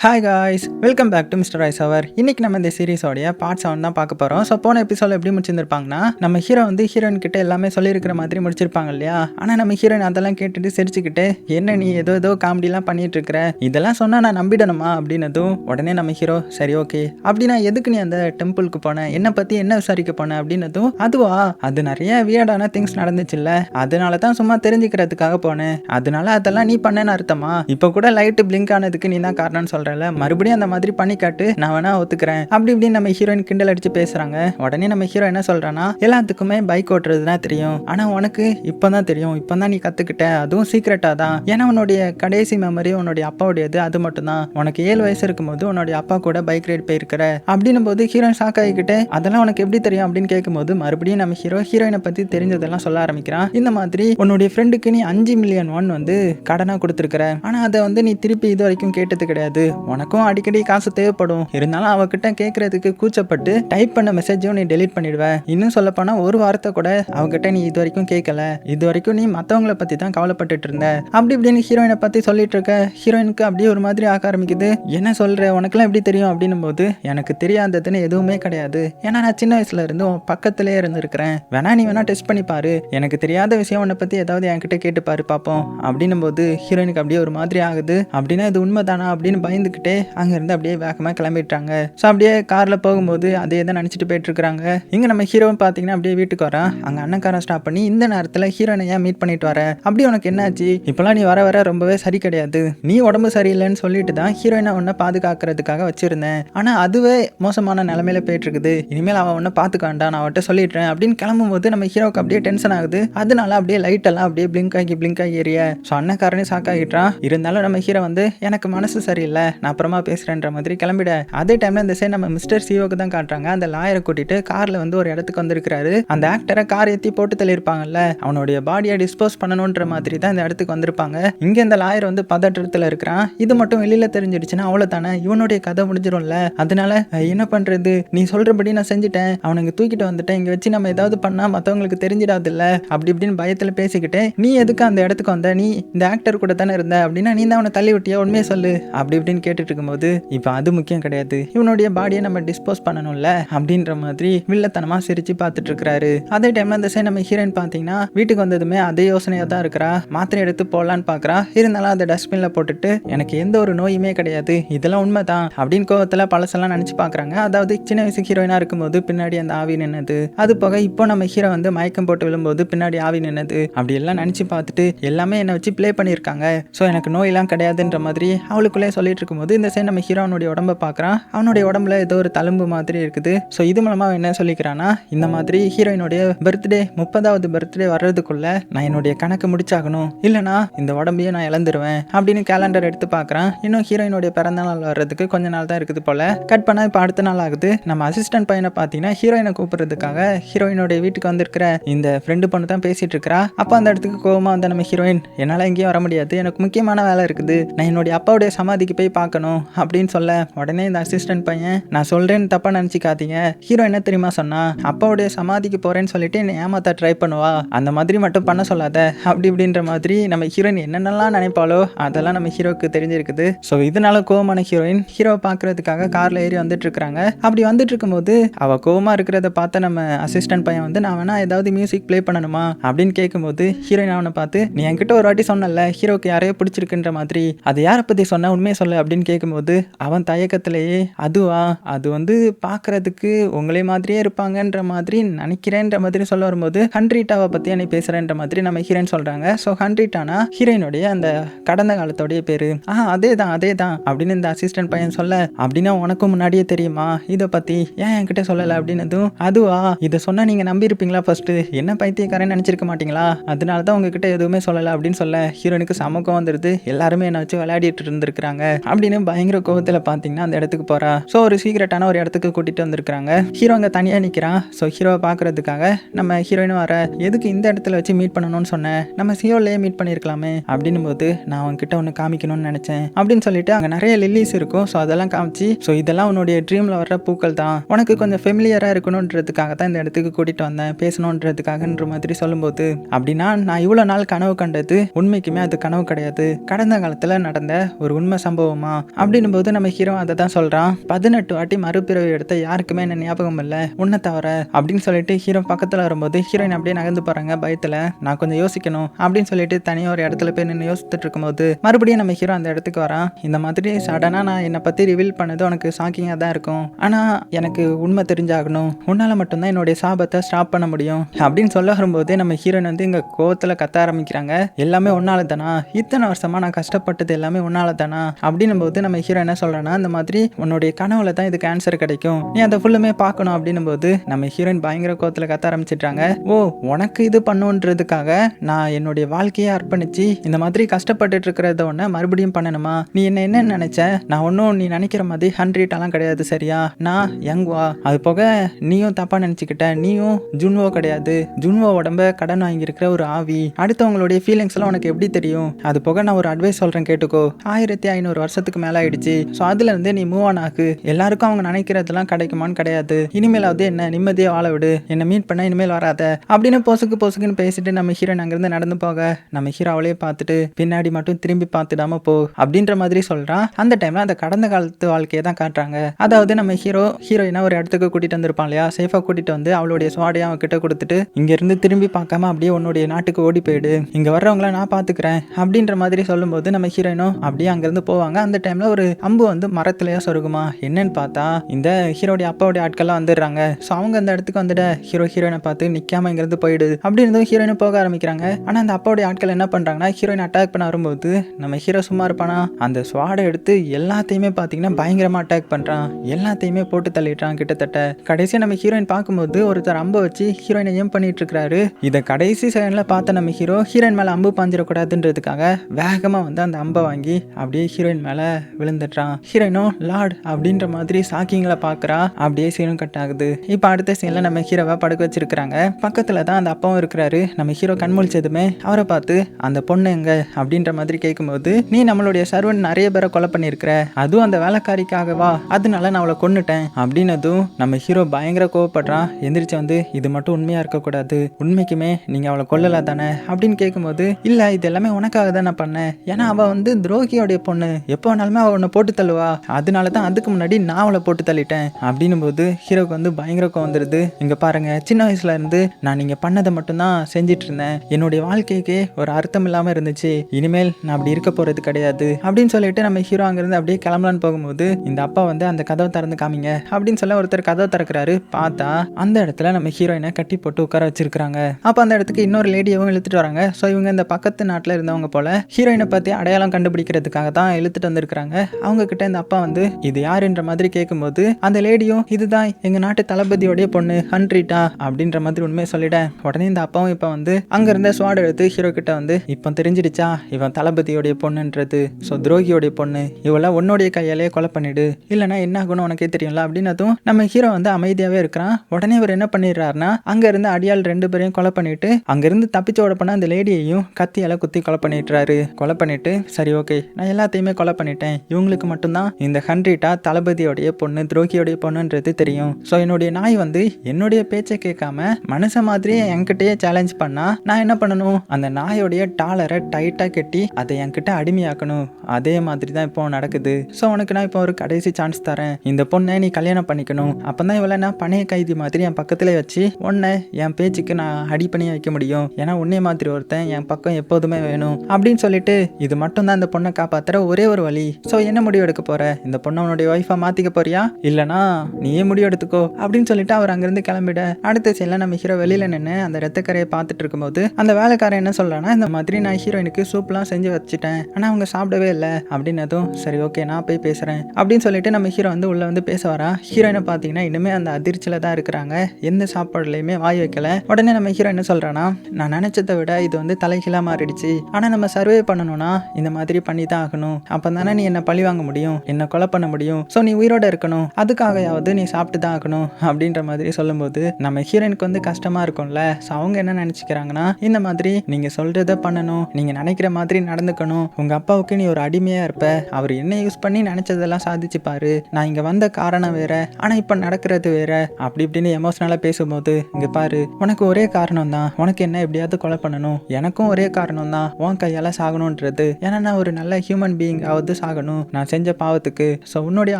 Hi guys welcome back to mister ice அவர் இன்னைக்கு நம்ம இந்த சீரிஸோடைய பார்ட் செவன் தான் பார்க்க போகிறோம் ஸோ போன எபிசோட எப்படி முடிச்சிருப்பாங்கன்னா நம்ம ஹீரோ வந்து ஹீரோயின் கிட்ட எல்லாமே சொல்லியிருக்கிற மாதிரி முடிச்சிருப்பாங்க இல்லையா? ஆனால் நம்ம ஹீரோயின் அதெல்லாம் கேட்டுட்டு சிரிச்சுக்கிட்டு என்ன நீ ஏதோ ஏதோ காமெடிலாம் பண்ணிட்டு இருக்கிற இதெல்லாம் சொன்னால் நான் நம்பிடணுமா? அப்படின்னதும் உடனே நம்ம ஹீரோ சரி ஓகே அப்படின்னா எதுக்கு நீ அந்த டெம்பிளுக்கு போன? என்னை பற்றி என்ன விசாரிக்க போன? அப்படின்னதும் அதுவா? அது நிறைய வியர்டான திங்ஸ் நடந்துச்சுல்ல அதனால தான் சும்மா தெரிஞ்சுக்கிறதுக்காக போனேன். அதனால அதெல்லாம் நீ பண்ணேன்னு அர்த்தமா? இப்போ கூட லைட்டு பிளிங்க் ஆனதுக்கு நீ தான் காரணம்னு சொல்கிறல மறுபடியும் அந்த மாதிரி பண்ணி காட்டு நான் வேணா ஒத்துக்கிறேன். அப்படி இப்படின்னு நம்ம ஹீரோயின் கிண்டல் அடிச்சு பேசுறாங்க. உடனே நம்ம ஹீரோ என்ன சொல்றான்னா எல்லாத்துக்குமே பைக் ஓட்டுறது தான் தெரியும். ஆனா உனக்கு இப்பதான் தெரியும். இப்பதான் நீ கத்துக்கிட்ட. அதுவும் சீக்கிரட்டா தான். ஏன்னா உன்னுடைய கடைசி மெமரி உன்னுடைய அப்பாவுடையது அது மட்டும்தான். உனக்கு ஏழு வயசு இருக்கும்போது உன்னுடைய அப்பா கூட பைக் ரைட் போயிருக்கிற. அப்படின்னும் போது ஹீரோயின் ஷாக் ஆகிக்கிட்டு அதெல்லாம் உனக்கு எப்படி தெரியும்? அப்படின்னு கேட்கும்போது மறுபடியும் நம்ம ஹீரோ ஹீரோயினை பத்தி தெரிஞ்சதெல்லாம் சொல்ல ஆரம்பிக்கிறான். இந்த மாதிரி உன்னுடைய ஃப்ரெண்டுக்கு நீ அஞ்சு மில்லியன் ஒன் வந்து கடனா கொடுத்துருக்கிற. ஆனா அதை வந்து நீ திருப்பி இது வரைக்கும் கேட்டது கிடையாது. உனக்கும் அடிக்கடி காசு தேவைப்படும். இருந்தாலும் அவகிட்ட கேட்கறதுக்கு கூச்சப்பட்டு டைப் பண்ண மெசேஜையும் நீ டெலீட் பண்ணிடுவேன் இன்னும் சொல்ல போனா ஒரு வார்த்தை கூட அவகிட்ட நீ இது வரைக்கும் கேட்கல இது வரைக்கும் நீ மற்றவங்கள பத்தி தான் கவலைப்பட்டுட்டு இருந்த. அப்படி இப்படின்னு ஹீரோயினை பத்தி சொல்லிட்டு இருக்க. ஹீரோயினுக்கு அப்படியே ஒரு மாதிரி ஆக ஆரம்பிக்குது. என்ன சொல்ற? உனக்குலாம் எப்படி தெரியும்? அப்படின்னும் போது எனக்கு தெரியாததுன்னு எதுவுமே கிடையாது. ஏன்னா நான் சின்ன வயசுல இருந்து உன் பக்கத்திலே இருந்திருக்கிறேன். வேணா நீ வேணா டெஸ்ட் பண்ணி பாரு. எனக்கு தெரியாத விஷயம் உன்னை பத்தி ஏதாவது என்கிட்ட கேட்டு பாரு பார்ப்போம் அப்படின்னும் போது ஹீரோயினுக்கு அப்படியே ஒரு மாதிரி ஆகுது. அப்படின்னா இது உண்மைதானா? அப்படின்னு பயந்து பயந்துக்கிட்டே அங்கேருந்து அப்படியே வேகமாக கிளம்பிட்டாங்க ஸோ அப்படியே காரில் போகும்போது அதே தான் நினச்சிட்டு போயிட்டுருக்குறாங்க. இங்கே நம்ம ஹீரோவும் பார்த்தீங்கன்னா அப்படியே வீட்டுக்கு வரான். அங்கே அண்ணக்காரன் ஸ்டாப் பண்ணி இந்த நேரத்தில் ஹீரோனை ஏன் மீட் பண்ணிட்டு வர. அப்படி உனக்கு என்னாச்சு? இப்போலாம் நீ வர வர ரொம்பவே சரி கிடையாது. நீ உடம்பு சரியில்லைன்னு சொல்லிட்டு தான் ஹீரோயினை உன்னை பாதுகாக்கிறதுக்காக வச்சிருந்தேன். ஆனால் அதுவே மோசமான நிலமையில போயிட்டு இருக்குது இனிமேல் அவன் உன்னை பார்த்துக்காண்டா நான் அவன்கிட்ட சொல்லிடுறேன் அப்படின்னு கிளம்பும்போது நம்ம ஹீரோக்கு அப்படியே டென்ஷன் ஆகுது. அதனால அப்படியே லைட் எல்லாம் அப்படியே பிளிங்க் ஆகி பிளிங்க் ஆகி எரிய. ஸோ அண்ணக்காரனே ஷாக் ஆகிட்டான் இருந்தாலும் நம்ம ஹீரோ வந்து எனக்கு மனசு சரியில்லை. நான் அப்புறமா பேசுகிறேன்ற மாதிரி கிளம்பிட. அதே டைமில் இந்த சைடு நம்ம மிஸ்டர் சிஓக்கு தான் காட்டுறாங்க. அந்த லாயரை கூட்டிட்டு காரில் வந்து ஒரு இடத்துக்கு வந்திருக்கிறாரு. அந்த ஆக்டரை கார் ஏற்றி போட்டு தள்ளியிருப்பாங்கல்ல. அவனுடைய பாடியை டிஸ்போஸ் பண்ணணுன்ற மாதிரி தான் இந்த இடத்துக்கு வந்திருப்பாங்க. இங்கே இந்த லாயர் வந்து பதற்றத்தில் இருக்கிறான். இது மட்டும் வெளியில் தெரிஞ்சிடுச்சுன்னா அவ்வளவுதானே? இவனுடைய கதை முடிஞ்சிடும்ல அதனால என்ன பண்றது? நீ சொல்றபடி நான் செஞ்சுட்டேன். அவனுங்க தூக்கிட்டு வந்துட்டேன். இங்கே வச்சு நம்ம ஏதாவது பண்ணா மற்றவங்களுக்கு தெரிஞ்சிடாதுல்ல. அப்படி இப்படின்னு பயத்துல பேசிக்கிட்டு நீ எதுக்கு அந்த இடத்துக்கு வந்த? நீ இந்த ஆக்டர் கூட தானே இருந்த? அப்படின்னா நீ தான் அவனை தள்ளி விட்டியா? உண்மையை சொல்லு. அப்படி இப்படின்னு கேட்டுட்டு இருக்கும்போது இப்போ அது முக்கியம் கிடையாது. இவனுடைய பாடியை நம்ம டிஸ்போஸ் பண்ணணும்ல? அப்படின்ற மாதிரி வில்லத்தனமாக சிரிச்சு பார்த்துட்டு இருக்கிறாரு அதே டைம்ல அந்த சைடு நம்ம ஹீரோயின் பார்த்தீங்கன்னா வீட்டுக்கு வந்ததுமே அதே யோசனையாக தான் இருக்கிறா. மாத்திரை எடுத்து போடலான்னு பார்க்குறா இருந்தாலும் அதை டஸ்ட்பினில் போட்டுட்டு எனக்கு எந்த ஒரு நோயுமே கிடையாது. இதெல்லாம் உண்மைதான். அப்படின்னு கோவத்தில் பழசெல்லாம் நினச்சி பார்க்குறாங்க அதாவது சின்ன வயசு ஹீரோயினா இருக்கும்போது பின்னாடி அந்த ஆவி நின்னது. அது போக இப்போ நம்ம ஹீரோ வந்து மயக்கம் போட்டு விழும்போது பின்னாடி ஆவி நின்னது. அப்படி எல்லாம் நினச்சி பார்த்துட்டு எல்லாமே என்னை வச்சு ப்ளே பண்ணியிருக்காங்க. ஸோ எனக்கு நோயெல்லாம் கிடையாதுன்ற மாதிரி அவளுக்குள்ளே சொல்லிட்டு இருக்கும்போது இந்த சைடு நம்ம ஹீரோனுடைய உடம்பை உடம்ப பார்க்குறான். அவனுடைய உடம்புல ஏதோ ஒரு தழும்பு மாதிரி இருக்குது. ஸோ இது மூலமாக அவன் என்ன சொல்லிக்கிறான்னா இந்த மாதிரி ஹீரோயினுடைய பர்த்டே முப்பதாவது பர்த்டே வர்றதுக்குள்ள நான் என்னுடைய கணக்கு முடிச்சாகணும். இல்லைனா இந்த உடம்பையே நான் இழந்துருவேன் அப்படின்னு கேலண்டர் எடுத்து பார்க்குறான். இன்னும் ஹீரோயினுடைய பிறந்த நாள் வர்றதுக்கு கொஞ்ச நாள் தான் இருக்குது போல. கட் பண்ணால் இப்போ அடுத்த நாள் ஆகுது. நம்ம அசிஸ்டன்ட் பையனை பார்த்தீங்கன்னா ஹீரோயினை கூப்பிடுறதுக்காக ஹீரோயினுடைய வீட்டுக்கு வந்திருக்கிற இந்த ஃப்ரெண்டு பொண்ணு தான் பேசிட்டு இருக்கிறா. அப்போ அந்த இடத்துக்கு கோபமாக வந்த நம்ம ஹீரோயின் என்னால் எங்கேயும் வர முடியாது. எனக்கு முக்கியமான வேலை இருக்குது. நான் என்னுடைய அப்பாவுடைய சமாதிக்கு போய் பார்க்கணும் அப்படின்னு சொல்ல உடனே இந்த அசிஸ்டன்ட் பையன் நான் சொல்றேன்னு தப்பா நினச்சிக்காதீங்க. ஹீரோ என்ன தெரியுமா சொன்னா அப்பாவுடைய சமாதிக்கு போறேன்னு சொல்லிட்டு என்னை ஏமாத்த ட்ரை பண்ணுவா. அந்த மாதிரி மட்டும் பண்ண சொல்லாத. அப்படி இப்படின்ற மாதிரி நம்ம ஹீரோயின் என்னென்னலாம் நினைப்பாளோ அதெல்லாம் நம்ம ஹீரோக்கு தெரிஞ்சிருக்குது. ஸோ இதனால கோவமான ஹீரோயின் ஹீரோவை பார்க்கறதுக்காக கார்ல ஏறி வந்துட்டு இருக்கிறாங்க. அப்படி வந்துட்டு இருக்கும்போது அவ கோவமா இருக்கிறத பார்த்த நம்ம அசிஸ்டன்ட் பையன் வந்து நான் வேணா ஏதாவது மியூசிக் ப்ளே பண்ணணுமா? அப்படின்னு கேட்கும்போது ஹீரோயின் அவனை பார்த்து நீ என்கிட்ட ஒரு வாட்டி சொன்னல ஹீரோக்கு யாரையோ பிடிச்சிருக்குன்ற மாதிரி. அது யாரை பத்தி சொன்ன உண்மையை சொல்ல அப்படின்னு கேட்கும்போது அவன் தயக்கத்திலேயே அதுவா? அது வந்து பார்க்கறதுக்கு உங்களே மாதிரியே இருப்பாங்கன்ற மாதிரி நினைக்கிறேன்ற மாதிரி சொல்ல வரும்போது ஹண்ட்ரீட்டாவை பற்றி நீ பேசுகிறேன்ற மாதிரி நம்ம ஹீரோயின் சொல்கிறாங்க ஸோ ஹண்ட்ரீட்டானா ஹீரோயினுடைய அந்த கடந்த காலத்தோடைய பேர். ஆ அதே தான் அதே தான் அப்படின்னு இந்த அசிஸ்டன்ட் பையன் சொல்ல அப்படின்னா உனக்கும் முன்னாடியே தெரியுமா? இதை பற்றி ஏன் என்கிட்ட சொல்லலை? அப்படின்னதும் அதுவா? இதை சொன்னால் நீங்கள் நம்பியிருப்பீங்களா ஃபஸ்ட்டு என்ன பைத்தியக்காரன் நினச்சிருக்க மாட்டீங்களா? அதனால தான் உங்ககிட்ட எதுவுமே சொல்லலை அப்படின்னு சொல்ல ஹீரோனுக்கு சமக்கம் வந்துடுது எல்லாருமே என்னை வச்சு விளையாடிட்டு இருந்திருக்காங்க அப்படின்னு பயங்கர கோவத்தில் பார்த்தீங்கன்னா அந்த இடத்துக்கு போறா. ஸோ ஒரு சீக்ரெட்டான ஒரு இடத்துக்கு கூட்டிட்டு வந்திருக்காங்க ஹீரோ அங்கே தனியாக நிற்கிறான் ஸோ ஹீரோவை பார்க்கறதுக்காக நம்ம ஹீரோயினும் வர எதுக்கு இந்த இடத்துல வச்சு மீட் பண்ணணும்னு சொன்னேன் நம்ம சியோலேயே மீட் பண்ணியிருக்கலாமே அப்படின்னும் போது நான் உன்கிட்ட ஒன்று காமிக்கணும்னு நினச்சேன். அப்படின்னு சொல்லிட்டு அங்கே நிறைய லில்லிஸ் இருக்கும். ஸோ அதெல்லாம் காமிச்சு ஸோ இதெல்லாம் உன்னுடைய ட்ரீமில் வர்ற பூக்கள் தான். உனக்கு கொஞ்சம் ஃபெமிலியராக இருக்கணுன்றதுக்காக தான் இந்த இடத்துக்கு கூட்டிட்டு வந்தேன். பேசணுன்றதுக்காகன்ற மாதிரி சொல்லும்போது அப்படின்னா நான் இவ்வளோ நாள் கனவு கண்டது உண்மைக்குமே அது கனவு கிடையாது. கடந்த காலத்தில் நடந்த ஒரு உண்மை சம்பவமா? தெரியுமா அப்படின்னும் போது நம்ம ஹீரோ அதை தான் சொல்கிறான் பதினெட்டு வாட்டி மறுபிறவி எடுத்த யாருக்குமே என்ன ஞாபகம் இல்லை. உன்னை தவிர அப்படின்னு சொல்லிட்டு ஹீரோ பக்கத்தில் வரும்போது ஹீரோயின் அப்படியே நகர்ந்து போகிறாங்க பயத்தில். நான் கொஞ்சம் யோசிக்கணும் அப்படின்னு சொல்லிட்டு தனியாக ஒரு இடத்துல போய் நின்று யோசித்துட்டு இருக்கும்போது மறுபடியும் நம்ம ஹீரோ அந்த இடத்துக்கு வரான். இந்த மாதிரி சடனாக நான் என்னை பற்றி ரிவீல் பண்ணது உனக்கு ஷாக்கிங்காக தான் இருக்கும். ஆனால் எனக்கு உண்மை தெரிஞ்சாகணும். உன்னால் மட்டும்தான் என்னுடைய சாபத்தை ஸ்டாப் பண்ண முடியும். அப்படின்னு சொல்ல வரும்போதே நம்ம ஹீரோயின் வந்து இங்கே கோவத்தில் கத்த ஆரம்பிக்கிறாங்க. எல்லாமே ஒன்னால தானா இத்தனை வருஷமா நான் கஷ்டப்பட்டது எல்லாமே ஒன்னால தானா அப்படின்னு போது நம்ம ஹீரோ என்ன சொல்கிறேன்னா இந்த மாதிரி உன்னுடைய கனவுல தான் இதுக்கு ஆன்சர் கிடைக்கும். நீ அதை ஃபுல்லுமே பார்க்கணும் அப்படின்னும் போது நம்ம ஹீரோயின் பயங்கர கோத்தில் கத்த ஆரம்பிச்சிட்டாங்க ஓ உனக்கு இது பண்ணுன்றதுக்காக நான் என்னுடைய வாழ்க்கையை அர்ப்பணிச்சு இந்த மாதிரி கஷ்டப்பட்டுட்டு இருக்கிறத ஒன்று மறுபடியும் பண்ணணுமா? நீ என்ன என்ன நினைச்ச? நான் ஒன்றும் நீ நினைக்கிற மாதிரி ஹண்ட்ரட்லாம் கிடையாது சரியா? நான் யங்வா அது போக நீயும் தப்பா நினச்சிக்கிட்ட. நீயும் ஜுன்வோ கிடையாது. ஜுன்வோ உடம்ப கடன் வாங்கியிருக்கிற ஒரு ஆவி. அடுத்தவங்களுடைய ஃபீலிங்ஸ் எல்லாம் உனக்கு எப்படி தெரியும்? அது போக நான் ஒரு அட்வைஸ் சொல்கிறேன் கேட்டுக்கோ. ஆயிரத்தி ஐநூறு வருஷத்துக்கு மேலே ஆயிடுச்சு ஸோ அதுலேருந்து நீ மூவ் ஆன் ஆகு. எல்லாருக்கும் அவங்க நினைக்கிறதெல்லாம் கிடைக்குமான்னு கிடையாது. இனிமேலாவது என்ன? நிம்மதியாக வாழ விடு. என்னை மீட் பண்ண இனிமேல் வராத. அப்படின்னு பொசுக்கு பொசுக்குன்னு பேசிட்டு நம்ம ஹீரோயின் அங்கேருந்து நடந்து போக நம்ம ஹீரோ அவளே பார்த்துட்டு பின்னாடி மட்டும் திரும்பி பார்த்துடாம போ அப்படின்ற மாதிரி சொல்கிறான் அந்த டைமில் அந்த கடந்த காலத்து வாழ்க்கையை தான் காட்டுறாங்க. அதாவது நம்ம ஹீரோ ஹீரோயினா ஒரு இடத்துக்கு கூட்டிகிட்டு வந்திருப்பான் இல்லையா? சேஃபாக கூட்டிகிட்டு வந்து அவளுடைய சுவாடையை அவன் கிட்ட கொடுத்துட்டு இங்கேருந்து திரும்பி பார்க்காம அப்படியே உன்னுடைய நாட்டுக்கு ஓடி போயிடு. இங்கே வர்றவங்கள நான் பார்த்துக்கிறேன் அப்படின்ற மாதிரி சொல்லும்போது நம்ம ஹீரோயினும் அப்படியே அங்கேருந்து போவாங்க. அந்த டைமில் ஒரு அம்பு வந்து மரத்துலையா சொருகுமா? என்னன்னு பார்த்தா இந்த ஹீரோடைய அப்பாவுடைய ஆட்கள்லாம் வந்துடுறாங்க. ஸோ அவங்க அந்த இடத்துக்கு வந்துட ஹீரோ ஹீரோயினை பார்த்து நிற்காம இங்கேருந்து போயிடுது அப்படி இருந்தும் ஹீரோயின் போக ஆரம்பிக்கிறாங்க. ஆனால் அந்த அப்பாவுடைய ஆட்கள் என்ன பண்ணுறாங்கன்னா ஹீரோயின் அட்டாக் பண்ண வரும்போது நம்ம ஹீரோ சும்மா இருப்பானா? அந்த ஸ்வாடை எடுத்து எல்லாத்தையுமே பார்த்தீங்கன்னா பயங்கரமாக அட்டாக் பண்ணுறான் எல்லாத்தையுமே போட்டு தள்ளிடுறான் கிட்டத்தட்ட. கடைசியாக நம்ம ஹீரோயின் பார்க்கும்போது ஒருத்தர் அம்பை வச்சு ஹீரோயினை ஏம் பண்ணிட்டு இருக்காரு இதை கடைசி செகண்டில் பார்த்த நம்ம ஹீரோ ஹீரோயின் மேலே அம்பு பாஞ்சிடக்கூடாதுன்றதுக்காக வேகமாக வந்து அந்த அம்பை வாங்கி அப்படியே ஹீரோயின் மேலே விழுந்துடுறான் ஹீரோயினும் லார்ட் அப்படின்ற மாதிரி சாக்கிங்களை பார்க்குறா அப்படியே சீனும் கட் ஆகுது. இப்போ அடுத்த சீனில் நம்ம ஹீரோவை படுக்க வச்சிருக்கிறாங்க. பக்கத்தில் தான் அந்த அப்பாவும் இருக்கிறாரு. நம்ம ஹீரோ கண் முழிச்சதுமே அவரை பார்த்து அந்த பொண்ணு எங்க? அப்படின்ற மாதிரி கேட்கும்போது நீ நம்மளுடைய சர்வன் நிறைய பேரை கொலை பண்ணியிருக்கிற. அதுவும் அந்த வேலைக்காரிக்காகவா அதனால நான் அவளை கொன்னுட்டேன். அப்படின்னதும் நம்ம ஹீரோ பயங்கர கோவப்படுறான். எந்திரிச்சு வந்து இது மட்டும் உண்மையாக இருக்கக்கூடாது. உண்மைக்குமே நீங்கள் அவளை கொல்லலை தானே? அப்படின்னு கேட்கும்போது இல்லை இது எல்லாமே உனக்காக தான் நான் பண்ணேன். ஏன்னா அவள் வந்து துரோகியோடைய பொண்ணு. எப்போ போனாலுமே அவள் உன்னை போட்டு தள்ளுவா. அதனால தான் அதுக்கு முன்னாடி நான் அவளை போட்டு தள்ளிட்டேன். அப்படின்னும் போது ஹீரோக்கு வந்து பயங்கர கோவம் வந்துடுது இங்கே பாருங்க சின்ன வயசுல இருந்து நான் நீங்கள் பண்ணதை மட்டும்தான் செஞ்சிட்டு இருந்தேன். என்னுடைய வாழ்க்கைக்கே ஒரு அர்த்தம் இல்லாமல் இருந்துச்சு. இனிமேல் நான் அப்படி இருக்க போகிறது கிடையாது. அப்படின்னு சொல்லிட்டு நம்ம ஹீரோ அங்கேருந்து அப்படியே கிளம்பலான்னு போகும்போது இந்த அப்பா வந்து அந்த கதவை திறந்து காமிங்க. அப்படின்னு சொல்ல ஒருத்தர் கதவை திறக்கிறாரு. பார்த்தா அந்த இடத்துல நம்ம ஹீரோயினை கட்டி போட்டு உட்கார வச்சிருக்காங்க அப்போ அந்த இடத்துக்கு இன்னொரு லேடியவும் இழுத்துட்டு வராங்க. ஸோ இவங்க இந்த பக்கத்து நாட்டில் இருந்தவங்க போல ஹீரோயினை பற்றி அடையாளம் கண்டுபிடிக்கிறதுக்காக தான் இழுத்துட்டு வந்திருக்கிறாங்க. அவங்க கிட்ட இந்த அப்பா வந்து இது யாருன்ற மாதிரி கேட்கும்போது அந்த லேடியும் இதுதான் எங்க நாட்டு தளபதியோடைய பொண்ணு ஹன்ட்ரிட்டா? அப்படின்ற மாதிரி உண்மையை சொல்லிட உடனே இந்த அப்பாவும் இப்போ வந்து அங்க இருந்த ஸ்வாட் எடுத்து ஹீரோ கிட்ட வந்து இப்போ தெரிஞ்சிடுச்சா? இவன் தளபதியோடைய பொண்ணுன்றது ஸோ துரோகியோடைய பொண்ணு இவெல்லாம் உன்னுடைய கையாலே கொலை பண்ணிடு. இல்லைன்னா என்ன ஆகும்னு உனக்கே தெரியும்ல? அப்படின்னதும் நம்ம ஹீரோ வந்து அமைதியாவே இருக்கிறான். உடனே இவர் என்ன பண்ணிடுறாருன்னா அங்க இருந்து ரெண்டு பேரையும் கொலை பண்ணிட்டு அங்கிருந்து தப்பிச்சு ஓட போனால் அந்த லேடியையும் கத்தியால குத்தி கொலை பண்ணிட்டுறாரு கொலை பண்ணிட்டு சரி ஓகே நான் எல்லாத்தையுமே கொலை பண்ணிட்டேன். இவங்களுக்கு மட்டும்தான் இந்த ஹண்ட்ரிட்டா தளபதியோடைய பொண்ணு துரோகியோடைய பொண்ணுன்றது தெரியும். ஸோ என்னுடைய நாய் வந்து என்னுடைய பேச்சை கேட்காம மனுஷன் மாதிரியே என்கிட்டயே சேலஞ்ச் பண்ணா நான் என்ன பண்ணணும்? அந்த நாயோடைய டாலரை டைட்டா கட்டி அதை என்கிட்ட அடிமையாக்கணும். அதே மாதிரி தான் இப்போ நடக்குது. ஸோ உனக்கு நான் இப்போ ஒரு கடைசி சான்ஸ் தரேன். இந்த பொண்ணை நீ கல்யாணம் பண்ணிக்கணும். அப்பதான் இவளை நான் பணைய கைதி மாதிரி என் பக்கத்துல வச்சு உன்னை என் பேச்சுக்கு நான் அடி பண்ணி வைக்க முடியும். ஏன்னா உன்னே மாதிரி ஒருத்தன் என் பக்கம் எப்போதுமே வேணும். அப்படின்னு சொல்லிட்டு இது மட்டும் தான் இந்த பொண்ணை காப்பாத்துற ஒரே ஒரு வழி. ஸோ என்ன முடிவு எடுக்க போற? இந்த பொண்ணு உன்னுடைய ஒய்ஃபா மாத்திக்க போறியா? இல்லனா நீயே முடிவு எடுத்துக்கோ அப்படின்னு சொல்லிட்டு அவர் அங்கிருந்து கிளம்பிட. அடுத்த சீன்ல நம்ம ஹீரோ வெளியில நின்று அந்த ரத்தக்கரையை பார்த்துட்டு இருக்கும்போது அந்த வேலைக்காரன் என்ன சொல்றான்னா இந்த மாதிரி நான் ஹீரோயினுக்கு சூப்லாம் செஞ்சு வச்சுட்டேன் ஆனா அவங்க சாப்பிடவே இல்லை அப்படின்னதும் சரி ஓகே நான் போய் பேசுறேன் அப்படின்னு சொல்லிட்டு நம்ம ஹீரோ வந்து உள்ள வந்து பேச வரா. ஹீரோயினை பார்த்தீங்கன்னா இன்னுமே அந்த அதிர்ச்சியில தான் இருக்கிறாங்க எந்த சாப்பாடுலையுமே வாய் வைக்கல. உடனே நம்ம ஹீரோ என்ன சொல்றான்னா நான் நினைச்சதை விட இது வந்து தலைகீழா மாறிடுச்சு ஆனா நம்ம சர்வே பண்ணணும்னா இந்த மாதிரி பண்ணி தான் ஆகணும். அப்போ தானே நீ என்ன பழி வாங்க முடியும்? என்ன கொலை பண்ண முடியும்? ஸோ நீ உயிரோட இருக்கணும். அதுக்காகயாவது நீ சாப்பிட்டு தான் ஆகணும் அப்படின்ற மாதிரி சொல்லும்போது நம்ம ஹீரோயினுக்கு வந்து கஷ்டமா இருக்கும்ல. ஸோ அவங்க என்ன நினைச்சுக்கிறாங்கன்னா இந்த மாதிரி நீங்க சொல்றத பண்ணணும். நீங்க நினைக்கிற மாதிரி நடந்துக்கணும். உங்க அப்பாவுக்கு நீ ஒரு அடிமையா இருப்ப. அவர் என்ன யூஸ் பண்ணி நினைச்சதெல்லாம் சாதிச்சுப்பாரு. நான் இங்க வந்த காரணம் வேற. ஆனா இப்ப நடக்கிறது வேற. அப்படி இப்படின்னு எமோஷனலா பேசும்போது இங்க பாரு உனக்கு ஒரே காரணம் தான் உனக்கு என்ன எப்படியாவது கொலை பண்ணணும்? எனக்கும் ஒரே காரணம் தான் உன் கையால சாகணுன்றது. ஏன்னா நான் ஒரு நல்ல ஹியூமன் பீயிங் ஆகுது சாகணும் நான் செஞ்ச பாவத்துக்கு ஸோ உன்னுடைய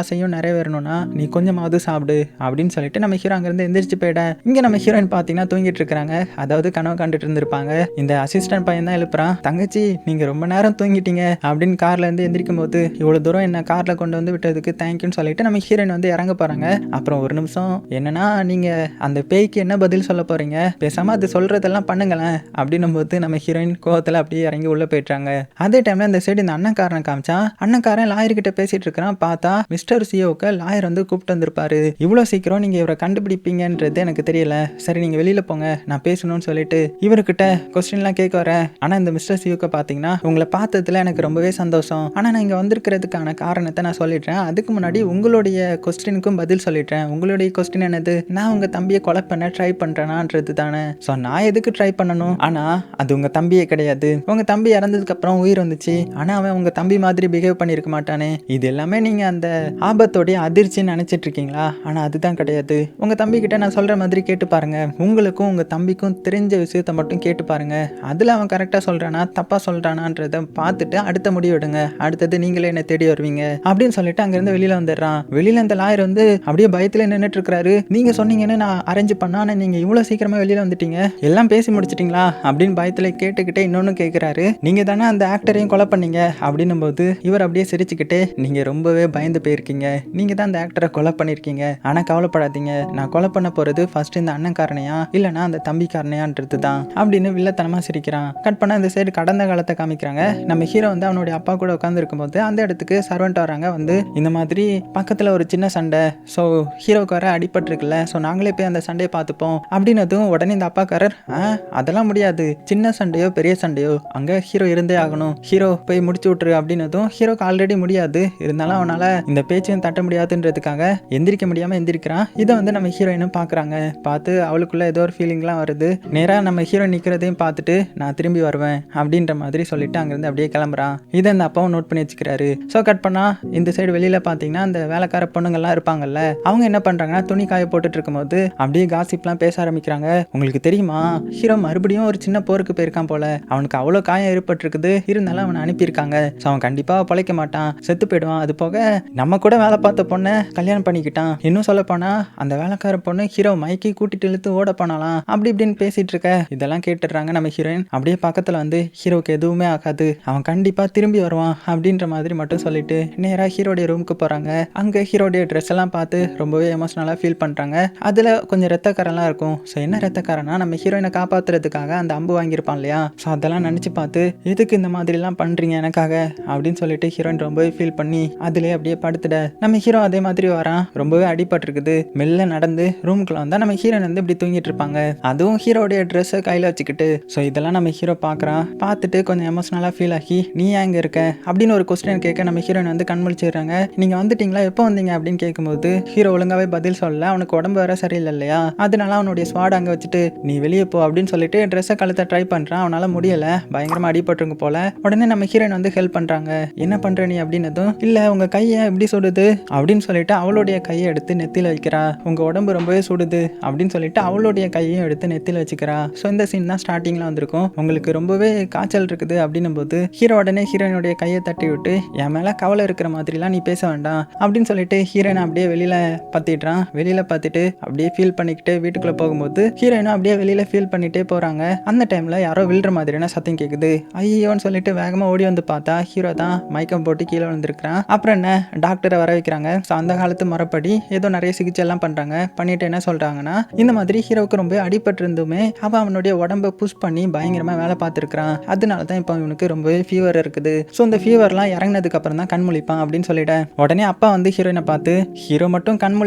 ஆசையும் நிறைவேறணும்னா நீ கொஞ்சமாவது சாப்பிடு அப்படின்னு சொல்லிட்டு நம்ம ஹீரோ அங்கேருந்து எந்திரிச்சு போயிட. இங்கே நம்ம ஹீரோயின் பார்த்தீங்கன்னா தூங்கிட்டு இருக்கிறாங்க. அதாவது கனவு கண்டுட்டு இருந்திருப்பாங்க. இந்த அசிஸ்டன்ட் பையன் தான் எழுப்புறான். தங்கச்சி நீங்கள் ரொம்ப நேரம் தூங்கிட்டீங்க அப்படின்னு கார்லேருந்து எந்திரிக்கும் போது இவ்வளோ தூரம் என்ன காரில் கொண்டு வந்து விட்டதுக்கு தேங்க்யூன்னு சொல்லிட்டு நம்ம ஹீரோயின் வந்து இறங்க போகிறாங்க அப்புறம் ஒரு நிமிஷம் என்னன்னா நீங்கள் அந்த பேய்க்கு என்ன பதில் சொல்ல போகிறீங்க பேசாமல் அது சொல்கிறதெல்லாம் பண்ணுங்களேன் அப்படின்னும் போது நம்ம ஹீரோயின் கோவத்தில் அப்படியே இறங்கி உள்ளே போயிட்டாங்க அதே டைமில் இந்த சைடு இந்த அண்ணன் காரணம் காமிச்சா அண்ணன்காரன் லாயர்கிட்ட பேசிட்டு இருக்கிறான். பார்த்தா மிஸ்டர் சிஓக்கு லாயர் வந்து கூப்பிட்டு வந்திருப்பாரு. இவ்வளோ சீக்கிரம் நீங்கள் இவரை கண்டுபிடிப்பீங்கன்றது எனக்கு தெரியல. சரி நீங்கள் வெளியில் போங்க. நான் பேசணும்னு சொல்லிட்டு இவர்கிட்ட கொஸ்டின்லாம் கேட்க வரேன். ஆனால் இந்த மிஸ்டர் சிஓக்கை பார்த்தீங்கன்னா உங்களை பார்த்ததுல எனக்கு ரொம்பவே சந்தோஷம். ஆனால் நான் இங்கே வந்திருக்கிறதுக்கான காரணத்தை நான் சொல்லிடுறேன். அதுக்கு முன்னாடி உங்களுடைய கொஸ்டினுக்கும் பதில் சொல்லிடுறேன். உங்களுடைய கொஸ்டின் என்னது? நான் உங்கள் தம்பியை கொலை பண்ண ட்ரை பண்ணுறேனான்றது தானே. ஸோ நான் எதுக்கு ட்ரை பண்ணணும்? ஆனால் அது உங்கள் தம்பியே கிடையாது. உங்கள் தம்பி இறந்ததுக்கப்புறம் உயிர் வந்துச்சு. ஆனால் அவன் உங்கள் தம்பி மாதிரி பிஹேவ் பண்ணியிருக்க மாட்டானே. இது எல்லாமே நீங்கள் அந்த ஆபத்தோடைய அதிர்ச்சின்னு நினச்சிட்டு இருக்கீங்களா ஆனால் அதுதான் கிடையாது. உங்கள் தம்பி கிட்ட நான் சொல்கிற மாதிரி கேட்டு பாருங்கள் உங்களுக்கும் உங்கள் தம்பிக்கும் தெரிஞ்ச விஷயத்த மட்டும் கேட்டு பாருங்க. அதில் அவன் கரெக்டாக சொல்கிறானா தப்பாக சொல்கிறானான்றதை பார்த்துட்டு அடுத்த முடிவு எடுங்க. அடுத்தது நீங்களே என்னை தேடி வருவீங்க. அப்படின்னு சொல்லிட்டு அங்கேருந்து வெளியில் வந்துடுறான். வெளியில் அந்த லாயர் வந்து அப்படியே பயத்தில் நின்றுட்டு இருக்கிறாரு நீங்கள் சொன்னீங்கன்னு நான் அரேஞ்ச் பண்ணா ஆனால் நீங்கள் இவ்வளோ சீக்கிரமாக வெளியில் வந்துட்டீங்க? எல்லாம் பேசி முடிச்சிட்டிங்களா? அப்படின்னு பயத்தில் கேட்டுக்கிட்டே இன்னொன்று கேட்குறாரு நீங்கள் தானே அந்த ஆக்டரையும் கொலை பண்ணீங்க? அப்படின்னும் போது இவர் அப்படியே சிரிச்சுக்கிட்டே நீங்கள் ரொம்பவே பயந்து போயிருக்கீங்க. நீங்க தான் அந்த ஆக்டரை கொலை பண்ணியிருக்கீங்க ஆனால் கவலைப்படாதீங்க. நான் கொலை பண்ண போகிறது ஃபர்ஸ்ட் இந்த அண்ணன்காரனையா? இல்லைனா அந்த தம்பிக்காரனையான்றது தான் அப்படின்னு வில்லத்தனமாக சிரிக்கிறான். கட் பண்ண இந்த சைடு கடந்த காலத்தை காமிக்கிறாங்க. நம்ம ஹீரோ வந்து அவனுடைய அப்பா கூட உட்காந்து இருக்கும்போது அந்த இடத்துக்கு சர்வெண்ட் வராங்க வந்து இந்த மாதிரி பக்கத்தில் ஒரு சின்ன சண்டை. ஸோ ஹீரோக்கார அடிபட்டிருக்குல்ல. ஸோ நாங்களே போய் அந்த சண்டையை பார்த்துப்போம். அப்படின்னதும் உடனே இந்த அப்பாக்காரர் ஆ அதெல்லாம் முடியாது. சின்ன சண்டையோ பெரிய சண்டையோ அங்கே ஹீரோ இருந்தே ஆகணும். ஹீரோ போய் முடிச்சு விட்டுரு. அப்படின்னதும் ஹீரோக்கு ஆல்ரெடி முடியாது. இருந்தாலும் அவனால் இந்த பேச்சையும் தட்ட முடியாதுன்றதுக்காக எந்திரிக்க முடியாமல் எந்திரிக்கிறான். இதை வந்து நம்ம ஹீரோயினும் பார்க்குறாங்க பார்த்து அவளுக்குள்ள ஏதோ ஒரு ஃபீலிங்லாம் வருது. நேராக நம்ம ஹீரோ நிற்கிறதையும் பார்த்துட்டு நான் திரும்பி வருவேன் அப்படின்ற மாதிரி சொல்லிட்டு அங்கேருந்து அப்படியே கிளம்புறான். இதை அந்த அப்பாவும் நோட் பண்ணி வச்சுக்கிறாரு. ஸோ கட் பண்ணா இந்த சைடு வெளியில் பார்த்தீங்கன்னா அந்த வேலைக்கார பொண்ணுங்கள்லாம் இருப்பாங்கல்ல அவங்க என்ன பண்ணுறாங்கன்னா துணி காய போட்டுட்டு இருக்கும்போது அப்படியே காசிப்லாம் பேச ஆரம்பிக்கிறாங்க. உங்களுக்கு தெரியுமா? ஹீரோ மறுபடியும் ஒரு சின்ன போருக்கு போயிருக்கான் போல. அவனுக்கு அவ்வளோ காயம் ஏற்பட்டிருக்குது. இருந்தாலும் அவனை அனுப்பியிருக்காங்க. ஸோ அவன் கண்டிப்பாக பழைக்க மாட்டான் செத்து போயிடுவான். அது போக நம்ம கூட வேலை பார்த்த பொண்ணை கல்யாணம் பண்ணிக்கிட்டான். இன்னும் சொல்ல போனா அந்த வேலைக்கார பொண்ணு ஹீரோ மைக்கை கூட்டிட்டு இழுத்து ஓட போனாலாம் அப்படி இப்படின்னு பேசிட்டு இருக்க. இதெல்லாம் கேட்டுடுறாங்க நம்ம ஹீரோயின் அப்படியே பக்கத்தில் வந்து ஹீரோக்கு எதுவுமே ஆகாது. அவன் கண்டிப்பாக திரும்பி வருவான் அப்படின்ற மாதிரி மட்டும் சொல்லிட்டு நேராக ஹீரோடைய ரூமுக்கு போகிறாங்க அங்கே ஹீரோடைய ட்ரெஸ் எல்லாம் பார்த்து ரொம்பவே எமோஷனலாக ஃபீல் பண்ணுறாங்க அதில் கொஞ்சம் ரத்தக்காரெல்லாம் இருக்கும். ஸோ என்ன ரத்தக்காரனா நம்ம ஹீரோயினை காப்பாற்றுறதுக்காக அந்த அம்பு வாங்கியிருப்பான் இல்லையா? ஸோ அதெல்லாம் நினச்சி பார்த்து எதுக்கு இந்த மாதிரிலாம் பண்ணுறீங்க எனக்காக? அப்படின்னு சொல்லிட்டு ஹீரோயின் ரொம்பவே ஃபீல் பண்ணி அதுலேயே அப்படியே படுத்துட. நம்ம ஹீரோ அதே மாதிரி வரான். ரொம்பவே அடிபட்டிருக்குது. மெல்ல நடந்து ரூம்குள்ள வந்தால் நம்ம ஹீரோயின் வந்து இப்படி தூங்கிட்டு இருப்பாங்க. அதுவும் ஹீரோடைய ட்ரெஸ்ஸை கையில் வச்சுக்கிட்டு. ஸோ இதெல்லாம் நம்ம ஹீரோ பார்க்குறான் பார்த்துட்டு கொஞ்சம் எமோஷனலாக ஃபீல் ஆகி நீ ஏன் இருக்க? அப்படின்னு ஒரு கொஸ்டின் கேட்க நம்ம ஹீரோயின் வந்து கண் முழிச்சிடுறாங்க. நீங்கள் வந்துட்டீங்களா? எப்போ வந்தீங்க? அப்படின்னு கேட்கும்போது ஹீரோ ஒழுங்காவே பதில் சொல்லல. அவனுக்கு உடம்பு வேற சரியில்லை இல்லையா? அதனால அவனுடைய ஸ்வாட் அங்கே வச்சுட்டு நீ வெளியே போ அப்படின்னு சொல்லிட்டு ட்ரெஸ்ஸை கழுத்த ட்ரை பண்ணுறான் அவனால் முடியல. பயங்கரமாக அடிபட்டுருங்க போல. உடனே நம்ம ஹீரோயின் வந்து ஹெல்ப் பண்ணுறாங்க என்ன பண்ணுற நீ அப்படின்னதும் இல்லை உங்கள் கையை எப்படி சுடுது அப்படின்னு சொல்லிட்டு அவளுடைய கையை எடுத்து நெத்தியில் வைக்கிறா. உங்கள் உடம்பு ரொம்பவே சுடுது அப்படின்னு சொல்லிட்டு அவளுடைய கையையும் எடுத்து நெத்தியில் வச்சுக்கிறா. ஸோ இந்த சீன் தான் ஸ்டார்டிங்கில் வந்திருக்கும். உங்களுக்கு ரொம்பவே காய்ச்சல் இருக்குது அப்படின்னும் போது ஹீரோ உடனே ஹீரோயினுடைய கையை தட்டி விட்டு என் மேலே கவலை இருக்கிற மாதிரிலாம் நீ பேச வேண்டாம் அப்படின்னு சொல்லிட்டு ஹீரோயினை அப்படியே வெளியில் பற்றிடுறான் வெளியில் பார்த்துட்டு அப்படியே ஃபீல் பண்ணிக்கிட்டு வீட்டுக்குள்ளே போகும்போது ஹீரோயினும் அப்படியே வெளியில் ஃபீல் பண்ணிட்டே போகிறாங்க அந்த டைமில் யாரோ விழுற மாதிரியான சத்தம் கேட்குது ஐயோன்னு சொல்லிட்டு வேகமாக ஓடி வந்து பார்த்தா ஹீரோ தான் மயக்கம் போட்டு கீழே விழுந்திருக்கிறான். அப்புறம் என்ன? டாக்டரை வர வைக்கிறாங்க. ஸோ அந்த காலத்து முறைப்படி ஏதோ நிறைய சிகிச்சை எல்லாம் பண்ணுறாங்க பண்ணிட்டு என்ன சொல்கிறாங்கன்னா இந்த மாதிரி ஹீரோவுக்கு ரொம்ப அடிபட்டிருந்துமே அவன் அவனுடைய உடம்ப புஷ் பண்ணி பயங்கரமாக வேலை பார்த்துருக்கிறான். அதனால தான் இப்போ இவனுக்கு ரொம்பவே ஃபீவர் இருக்குது. ஸோ இந்த ஃபீவர்லாம் இறங்கினதுக்கு அப்புறம் தான் கண் முழிப்பான் அப்படின்னு சொல்லிட்டேன். உடனே அப்பா வந்து ஹீரோயினை பார்த்து ஹீரோ மட்டும் கண்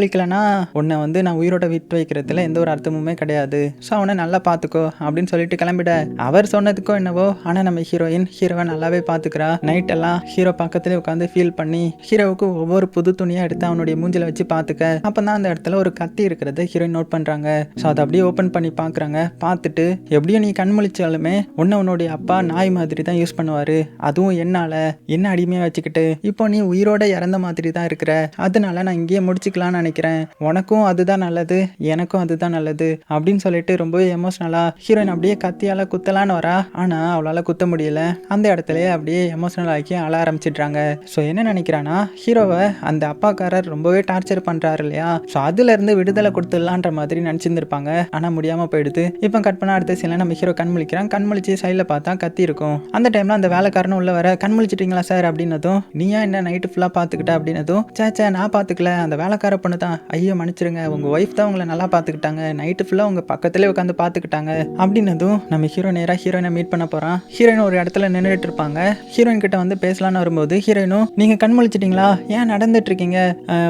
உன்னை வந்து நான் உயிரோட விட்டு வைக்கிறதுல எந்த ஒரு அர்த்தமுமே கிடையாது. ஸோ அவனை நல்லா பார்த்துக்கோ அப்படின்னு சொல்லிட்டு கிளம்பிட. அவர் சொன்னதுக்கோ என்னவோ ஆனால் நம்ம ஹீரோயின் ஹீரோவை நல்லாவே பார்த்துக்கிறா. நைட் எல்லாம் ஹீரோ பக்கத்துலேயே உட்காந்து ஃபீல் பண்ணி ஹீரோவுக்கு ஒவ்வொரு புது துணியாக எடுத்து அவனுடைய மூஞ்சில வச்சு பார்த்துக்க. அப்போ தான் அந்த இடத்துல ஒரு கத்தி இருக்கிறத ஹீரோயின் நோட் பண்ணுறாங்க ஸோ அதை அப்படியே ஓப்பன் பண்ணி பார்க்குறாங்க. பார்த்துட்டு எப்படியும் நீ கண் முழிச்சாலுமே உன்னை உன்னுடைய அப்பா நாய் மாதிரி தான் யூஸ் பண்ணுவார். அதுவும் என்னால் என்ன அடிமையாக வச்சுக்கிட்டு? இப்போ நீ உயிரோட இறந்த மாதிரி தான் இருக்கிற. அதனால நான் இங்கேயே முடிச்சுக்கலாம்னு நினைக்கிறேன். உனக்கும் அதுதான் நல்லது எனக்கும் அதுதான் நல்லது அப்படின்னு சொல்லிட்டு ரொம்பவே எமோஷ்னலாக ஹீரோயின் அப்படியே கத்தியால் குத்தலான்னு வரா. ஆனால் அவளால் குத்த முடியல. அந்த இடத்துலயே அப்படியே எமோஷ்னல் ஆக்கி அழ ஆரம்பிச்சு ஆரம்பிச்சிடுறாங்க. ஸோ என்ன நினைக்கிறான்னா ஹீரோவை அந்த அப்பாக்காரர் ரொம்பவே டார்ச்சர் பண்ணுறாரு இல்லையா? ஸோ அதுலேருந்து விடுதலை கொடுத்துடலான்ற மாதிரி நினச்சிருந்துருப்பாங்க. ஆனால் முடியாமல் போயிடுது. இப்போ கட் பண்ண அடுத்த சீனில் நம்ம ஹீரோ கண் முழிக்கிறான். கண் முழிச்சு சைடில் பார்த்தா கத்தி இருக்கும். அந்த டைமில் அந்த வேலைக்காரனும் உள்ள வர கண் முழிச்சிட்டிங்களா சார் அப்படின்னதும் நீயா என்ன நைட்டு ஃபுல்லாக பார்த்துக்கிட்ட? அப்படின்னதும் சே சே நான் பார்த்துக்கல. அந்த வேலைக்கார பொண்ணு தான். ஐயோ மன்னிச்சிருங்க உங்கள் ஒய்ஃப் தான் உங்களை நல்லா பார்த்துக்கிட்டாங்க. நைட்டு ஃபுல்லாக உங்கள் பக்கத்துலேயே உட்காந்து பார்த்துக்கிட்டாங்க. அப்படின்னதும் நம்ம ஹீரோ நேராக ஹீரோயினை மீட் பண்ண போகிறான் ஹீரோயின் ஒரு இடத்துல நின்றுட்டு இருப்பாங்க. ஹீரோயின் கிட்ட வந்து பேசலான்னு வரும்போது ஹீரோயினும் நீங்கள் கண் முழிச்சிட்டிங்களா? ஏன் நடந்துட்டு இருக்கீங்க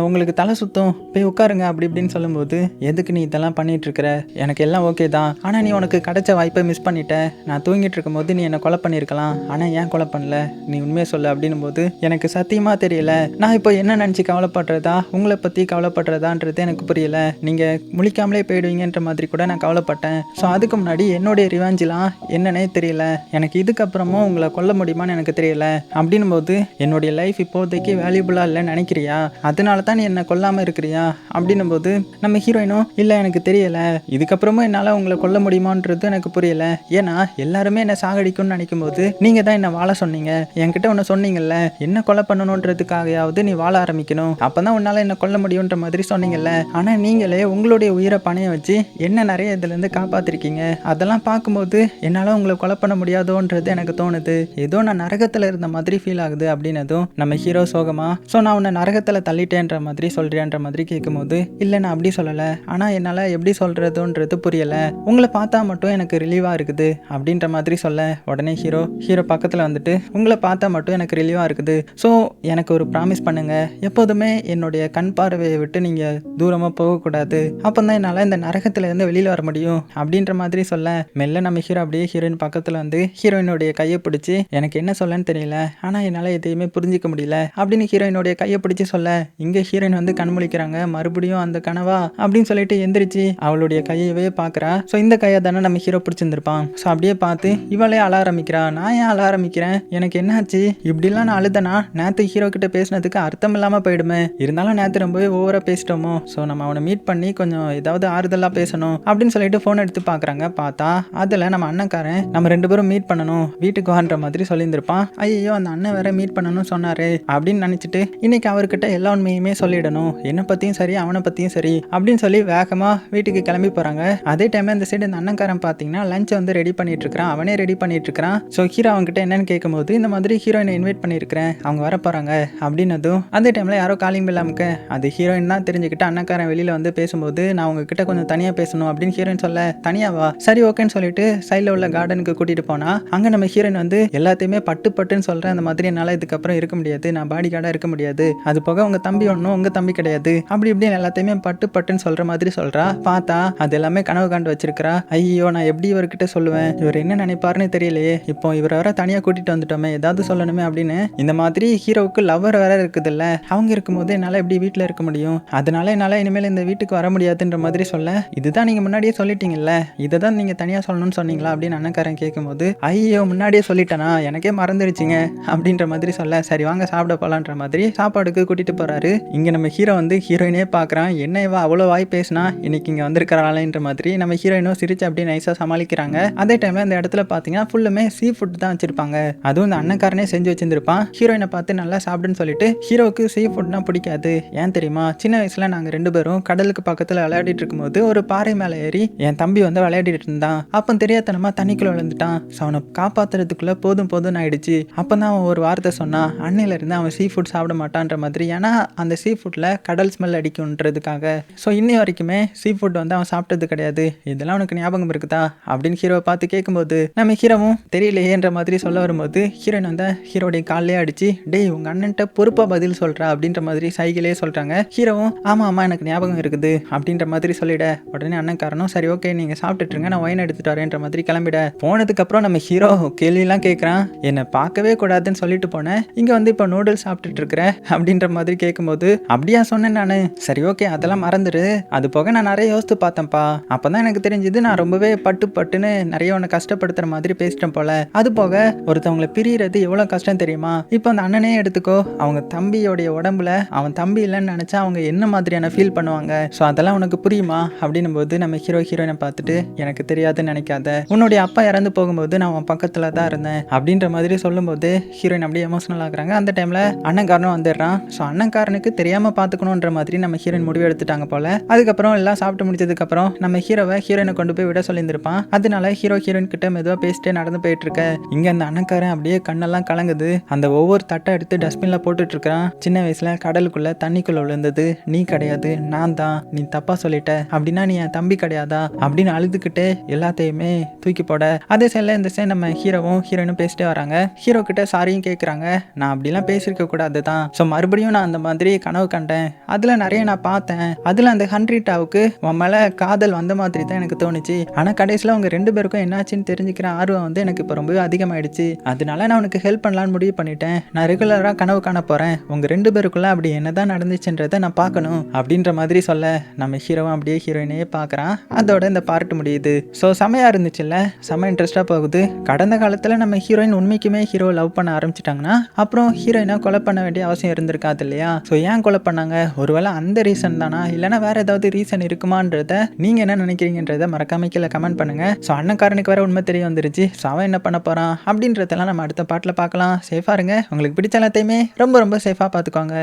உங்களுக்கு தலை சுத்தம். போய் உட்காருங்க அப்படி இப்படின்னு சொல்லும்போது எதுக்கு நீ இதெல்லாம் பண்ணிட்டு இருக்கிற எனக்கு எல்லாம் ஓகே தான். ஆனால் நீ உனக்கு கிடைச்ச வாய்ப்பை மிஸ் பண்ணிட்ட. நான் தூங்கிட்டு இருக்கும்போது நீ என்னை கொலை பண்ணியிருக்கலாம். ஆனால் ஏன் கொலை பண்ணல? நீ உண்மையை சொல்லு அப்படின்னும் போது எனக்கு சத்தியமாக தெரியல. நான் இப்போ என்ன நினச்சி கவலைப்படுறதா? உங்களை பற்றி கவலைப்படுறதான்றது எனக்கு புரியல. நீங்கள் முழிக்காமலே போயிடுவீங்கன்ற மாதிரி கூட நான் கவலைப்பட்டேன். ஸோ அதுக்கு முன்னாடி என்னுடைய ரிவாஞ்செலாம் என்னன்னே தெரியல. எனக்கு இதுக்கப்புறமும் உங்களை கொல்ல முடியுமான்னு எனக்கு தெரியல அப்படின்னும் போகுது என்னுடைய லைஃப் இப்போதைக்கு வேல்யூபுளாக இல்லைன்னு நினைக்கிறியா? அதனால தான் நீ என்னை கொல்லாமல் இருக்கிறியா? அப்படின்னும் போது நம்ம ஹீரோயினும் இல்லை எனக்கு தெரியலை. இதுக்கப்புறமும் என்னால் உங்களை கொல்ல முடியுமான்றது எனக்கு புரியல. ஏன்னா எல்லாருமே என்னை சாகடிக்கும்னு நினைக்கும் போது நீங்கள் தான் என்னை வாழ சொன்னீங்க. என்கிட்ட ஒன்று சொன்னீங்கல்ல. என்ன கொலை பண்ணணுன்றதுக்காகயாவது நீ வாழ ஆரம்பிக்கணும். அப்போ தான் உன்னால் என்ன கொல்ல முடியுன்ற மாதிரி சொன்னீங்கல்ல. ஆனால் நீங்களே உங்களுடைய உயிரை பணைய வச்சு என்ன நிறைய இதுலேருந்து காப்பாற்றிருக்கீங்க அதெல்லாம் பார்க்கும்போது என்னால் உங்களை கொலை பண்ண முடியாதோன்றது எனக்கு தோணுது. ஏதோ நான் நரகத்தில் இருந்த மாதிரி ஃபீல் ஆகுது. அப்படின்னதும் நம்ம ஹீரோ சோகமா ஸோ நான் உன்னை நரகத்தில் தள்ளிட்டேன்ற மாதிரி சொல்கிறேன்ற மாதிரி கேட்கும்போது இல்லை நான் அப்படி சொல்லலை. ஆனால் என்னால் எப்படி சொல்கிறதுன்றது புரியலை. உங்களை பார்த்தா மட்டும் எனக்கு ரிலீவாக இருக்குது. அப்படின்ற மாதிரி சொல்ல உடனே ஹீரோ ஹீரோ பக்கத்தில் வந்துட்டு உங்களை பார்த்தா மட்டும் எனக்கு ரிலீவாக இருக்குது. ஸோ எனக்கு ஒரு ப்ராமிஸ் பண்ணுங்க. எப்போதுமே என்னுடைய கண் பார்வையை விட்டு நீங்கள் தூரமாக போகக்கூடாது. அப்போ தான் என்னால் இந்த நரகத்திலேருந்து வெளியில் வர முடியும். அப்படின்ற மாதிரி சொல்ல மெல்ல நம்ம ஹீரோ அப்படியே ஹீரோயின் பக்கத்தில் வந்து ஹீரோயினுடைய கையை பிடிச்சி எனக்கு என்ன சொல்லன்னு தெரியல. ஆனால் என்னால் எதையுமே புரிஞ்சிக்க முடியல. அப்படின்னு ஹீரோயினுடைய கையை பிடிச்சி சொல்ல இங்கே ஹீரோயின் வந்து கண் முழிக்கிறாங்க மறுபடியும் அந்த கனவா? அப்படின்னு சொல்லிட்டு எந்திரிச்சு அவளுடைய கையவே பார்க்குறா ஸோ இந்த கையை தானே நம்ம ஹீரோ பிடிச்சிருந்துருப்பான். ஸோ அப்படியே பார்த்து இவளே அழ ஆரம்பிக்கிறா. நான் ஏன் அழ ஆரம்பிக்கிறேன்? எனக்கு என்னாச்சு? இப்படிலாம் நான் அழுதனா? நேற்று ஹீரோ கிட்ட பேசினதுக்கு அர்த்தம் இல்லாமல் போயிடுமே. இருந்தாலும் நேற்று ரொம்பவே ஓவராக பேசிட்டோமோ? ஸோ நம்ம அவனை மீட் பண்ணி கொஞ்சம் ஏதாவது ஆறுதலாக பேசணும். அப்படின்னு சொல்லிட்டு ஃபோன் எடுத்து பார்க்குறாங்க பார்த்தா அதில் நம்ம அண்ணன்காரன் நம்ம ரெண்டு பேரும் மீட் பண்ணணும் வீட்டுக்கு வான்ற மாதிரி சொல்லியிருந்திருப்பான். ஐயோ அந்த அண்ணன் வேற மீட் பண்ணணும்னு சொன்னாரு அப்படின்னு நினச்சிட்டு இன்னைக்கு அவர்கிட்ட எல்லா உண்மையுமே சொல்லிடணும். என்னை பற்றியும் சரி அவனை பற்றியும் சரி அப்படின்னு சொல்லி வேகமாக வீட்டுக்கு கிளம்பி போகிறாங்க அதே டைம் இந்த சைடு இந்த அண்ணன்காரன் பார்த்தீங்கன்னா லஞ்சை வந்து ரெடி பண்ணிட்டு இருக்கான் அவனே ரெடி பண்ணிட்டு இருக்கிறான் ஸோ ஹீரோ அவங்ககிட்ட என்னன்னு கேட்கும்போது இந்த மாதிரி ஹீரோயினை இன்வைட் பண்ணியிருக்கிறேன். அவங்க வர போகிறாங்க அப்படின்னதும் அதே டைமில் யாரோ காலிங் பில் அமுக்க அது ஹீரோயின் தான் தெரிஞ்சுக்கிட்டு அண்ணக்காரன் வெளியில் வந்து பேசும்போது நான் உங்ககிட்ட கொஞ்சம் தனியாக பேசணும் அப்படின்னு ஹீரோயின் சொல்ல தனியாவா சரி ஓகேன்னு சொல்லிட்டு சைடில் உள்ள கார்டனுக்கு கூட்டிகிட்டு போனால் அங்கே நம்ம ஹீரோயின் வந்து எல்லாத்தையுமே பட்டு பட்டுன்னு சொல்கிற அந்த மாதிரி என்னால் இதுக்கப்புறம் இருக்க முடியாது நான் பாடி கார்டாக இருக்க முடியாது. அது போக உங்கள் தம்பி ஒன்றும் உங்கள் தம்பி கிடையாது. அப்படி இப்படின்னு எல்லாத்தையுமே பட்டு பட்டுன்னு சொல்கிற மாதிரி சொல்கிறா பார்த்தா அது எல்லாமே கனவு காண்டு வச்சிருக்கிறா. ஐயோ நான் எப்படி இவர்கிட்ட சொல்லுவேன்? இவர் என்ன நினைப்பாருன்னு தெரியலையே. இப்போ இவரை வர தனியாக கூட்டிகிட்டு வந்துட்டோமே ஏதாவது சொல்லணுமே அப்படின்னு. இந்த மாதிரி ஹீரோவுக்கு லவ்வர் வேற இருக்குதுல்ல. அவங்க இருக்கும்போது என்னால் எப்படி வீட்டில் இருக்க முடியும்? அதனால என்னால் இனிமேல் இந்த வீட்டுக்கு வர முடியாதுன்ற மாதிரி சொல்ல. இதுதான் நீங்கள் முன்னாடியே சொல்லிட்டீங்கல்ல. இதை தான் நீங்கள் தனியாக சொல்லணும்னு சொன்னீங்களா அப்படின்னு அண்ணக்காரன் கேட்கும்போது ஐயோ முன்னாடியே சொல்லிட்டேனா? எனக்கே மறந்துடுச்சிங்க அப்படின்ற மாதிரி சொல்ல சரி வாங்க சாப்பிட போகலான்ற மாதிரி சாப்பாடுக்கு கூட்டிகிட்டு போகிறாரு இங்கே நம்ம ஹீரோ வந்து ஹீரோயினே பார்க்குறான் என்ன இவ அவ்வளோ வாய் பேசினா? இன்னைக்கு இங்கே வந்திருக்கிறாளேன்ற மாதிரி நம்ம ஹீரோயினும் சிரிச்சு அப்படியே நைஸாக சமாளிக்கிறாங்க. அதே டைமில் அந்த இடத்துல பார்த்தீங்கன்னா ஃபுல்லுமே சீ ஃபுட் தான் வச்சிருப்பாங்க. அதுவும் இந்த அண்ணக்காரனே செஞ்சு வச்சிருந்திருப்பான். ஹீரோயினை பார்த்து நல்லா சாப்பிடுன்னு சொல்லிட்டு ஹீரோவுக்கு சீ ஃபுட்னா பிடிக்காது. ஏன் தெரியுமா? சின்ன வயசுல நாங்கள் ரெண்டு பேரும் கடலுக்கு பக்கத்தில் விளையாடிட்டு இருக்கும்போது ஒரு பாறை மேலே ஏறி என் தம்பி வந்து விளையாடிட்டு இருந்தான். அப்போ தெரியாதனமா தண்ணிக்குள்ள விழுந்துட்டான். ஸோ அவனை காப்பாத்துறதுக்குள்ள போதும் போதும் ஆயிடுச்சு. அப்போ தான் அவன் ஒரு வார்த்தை வார்த்தை அன்னையில அன்னையிலேருந்து அவன் சீ ஃபுட் சாப்பிட மாட்டான்ற மாதிரி. ஏன்னா அந்த சீ ஃபுட்டில் கடல் ஸ்மெல் அடிக்கும்ன்றதுக்காக. ஸோ இன்னி வரைக்குமே சீ ஃபுட் வந்து அவன் சாப்பிட்டது கிடையாது. இதெல்லாம் அவனுக்கு ஞாபகம் இருக்குதா? அப்படின்னு ஹீரோவை பார்த்து கேட்கும்போது நம்ம ஹீரோவும் தெரியலையேன்ற மாதிரி சொல்ல வரும்போது ஹீரோயின் வந்து ஹீரோடைய காலையே அடிச்சு டேய் உங்க அண்ணன்ட்ட பொறுப்பா பதில் சொல்கிறா அப்படின்ற மாதிரி சைகிலே சொல்கிறாங்க ஹீரோவும் ஆமாம் ஆமாம் எனக்கு ஞாபகம் இருக்குது அப்படின்ற மாதிரி சொல்லிட உடனே அண்ணன்காரனும் சரி ஓகே நீங்கள் சாப்பிட்டுட்ருங்க நான் ஒயின் எடுத்துட்டு வரேன்ற மாதிரி கிளம்பிட. போனதுக்கப்புறம் நம்ம ஹீரோ கேள்வியெல்லாம் கேட்குறான் என்னை பார்க்கவே கூடாதுன்னு சொல்லிட்டு போனேன். இங்க வந்து இப்போ நூடுல்ஸ் சாப்பிட்டுட்டு இருக்கிற அப்படின்ற மாதிரி கேட்கும்போது அப்படியா சொன்னேன் நான். சரி ஓகே அதெல்லாம் மறந்துடு அது போக நான் நிறைய யோசித்து பார்த்தேன்ப்பா. அப்பதான் எனக்கு தெரிஞ்சது நான் ரொம்பவே பட்டு பட்டுன்னு நிறைய உன்னை கஷ்டப்படுத்துற மாதிரி பேசிட்டேன் போல. அது போக ஒருத்தவங்களை பிரியறது எவ்வளோ கஷ்டம் தெரியுமா? இப்போ அந்த அண்ணனே எடுத்துக்கோ. அவங்க தம்பியோடைய உடம்புல அவன் தம்பி இல்லைன்னு நினச்சா அவங்க என்ன மாதிரியான ஃபீல் பண்ணுவாங்க? ஸோ அதெல்லாம் உனக்கு புரியுமா? அப்படின்னும் போது நம்ம ஹீரோ ஹீரோயினை பார்த்துட்டு எனக்கு தெரியாதுன்னு நினைக்காத. உன்னுடைய அப்பா இறந்து போகும்போது நான் அவன் பக்கத்தில் தான் இருந்தேன். அப்படின்ற மாதிரி சொல்லும்போது ஹீரோயின் அப்படியே எமோஷனல் ஆகுறாங்க. அந்த டைமில் அண்ணன்காரனும் வந்துடுறான். ஸோ அண்ணன்காரனுக்கு தெரியாமல் பார்த்துக்கணுன்ற மாதிரி நம்ம ஹீரோயின் முடிவு எடுத்துட்டாங்க போல. அதுக்கப்புறம் எல்லாம் சாப்பிட்டு முடிச்சதுக்கப்புறம் நம்ம ஹீரோவை ஹீரோயினை கொண்டு போய் விட சொல்லியிருந்திருப்பான். அதனால ஹீரோ ஹீரோயின் கிட்ட மெதுவாக பேசிட்டே நடந்து போயிட்டு இருக்க. இங்கே அந்த அண்ணன்காரன் அப்படியே கண்ணெல்லாம் கலங்குது. அந்த ஒவ்வொரு தட்டை எடுத்து டஸ்ட்பினில் போட்டுட்டு இருக்கிறான். சின்ன வயசுல கடலுக்குள்ள தண்ணிக்குள்ள விழுந்தது. நீ கிடையாது. நான் தான். நீ தப்பா சொல்லிட்ட. அப்படின்னா நீ என் தம்பி கிடையாதா? அப்படின்னு அழுதுகிட்டே எல்லாத்தையுமே தூக்கி போட. அதே சைடில் இந்த சைடு நம்ம ஹீரோவும் ஹீரோயினும் பேசிட்டே வராங்க. ஹீரோ கிட்ட சாரியும் கேட்குறாங்க நான் அப்படிலாம் பேசியிருக்க கூடாது தான் ஸோ மறுபடியும் நான் அந்த மாதிரி கனவு கண்டேன். அதில் நிறைய நான் பார்த்தேன். அதில் அந்த ஹண்ட்ரிட்டாவுக்கு உன் மேலே காதல் வந்த மாதிரி தான் எனக்கு தோணுச்சு. ஆனால் கடைசியில் அவங்க ரெண்டு பேருக்கும் என்னாச்சுன்னு தெரிஞ்சுக்கிற ஆர்வம் வந்து எனக்கு இப்போ ரொம்பவே அதிகமாயிடுச்சு. அதனால நான் உனக்கு ஹெல்ப் பண்ணலான்னு முடிவு பண்ணிட்டேன். நான் ரெகுலராக கனவு காண போகிறேன் உங்கள் ரெண்டு பேருக்குள்ளே அப்படி என்னதான் நடந்துச்சுன்றதை நான் பார்க்கணும் அப்படின்ற மாதிரி சொல்ல நம்ம ஹீரோவும் அப்படியே ஹீரோயினையே பார்க்குறான். அதோட இந்த பார்ட் முடியுது. ஸோ செமையாக இருந்துச்சுல்ல? செம இன்ட்ரெஸ்ட்டாக போகுது. கடந்த காலத்தில் நம்ம ஹீரோயின் உண்மைக்குமே ஹீரோ லவ் பண்ண பண்ணிட்டாங்கன்னா அப்புறம் ஹீரோயினை கொலை பண்ண வேண்டிய அவசியம் இருந்திருக்காது இல்லையா? ஸோ ஏன் கொலை பண்ணாங்க? ஒருவேளை அந்த ரீசன் தானா? இல்லைனா வேற ஏதாவது ரீசன் இருக்குமான்றத நீங்கள் என்ன நினைக்கிறீங்கன்றத மறக்காம கீழே கமெண்ட் பண்ணுங்க. ஸோ அண்ணக்காரனுக்கு வேற உண்மை தெரிய வந்துருச்சு. ஸோ அவன் என்ன பண்ண போகிறான் அப்படின்றதெல்லாம் நம்ம அடுத்த பாட்டில் பார்க்கலாம். சேஃபாக இருங்க. உங்களுக்கு பிடிச்ச எல்லாத்தையுமே ரொம்ப ரொம்ப சேஃபாக பார்த்துக்கோங்க.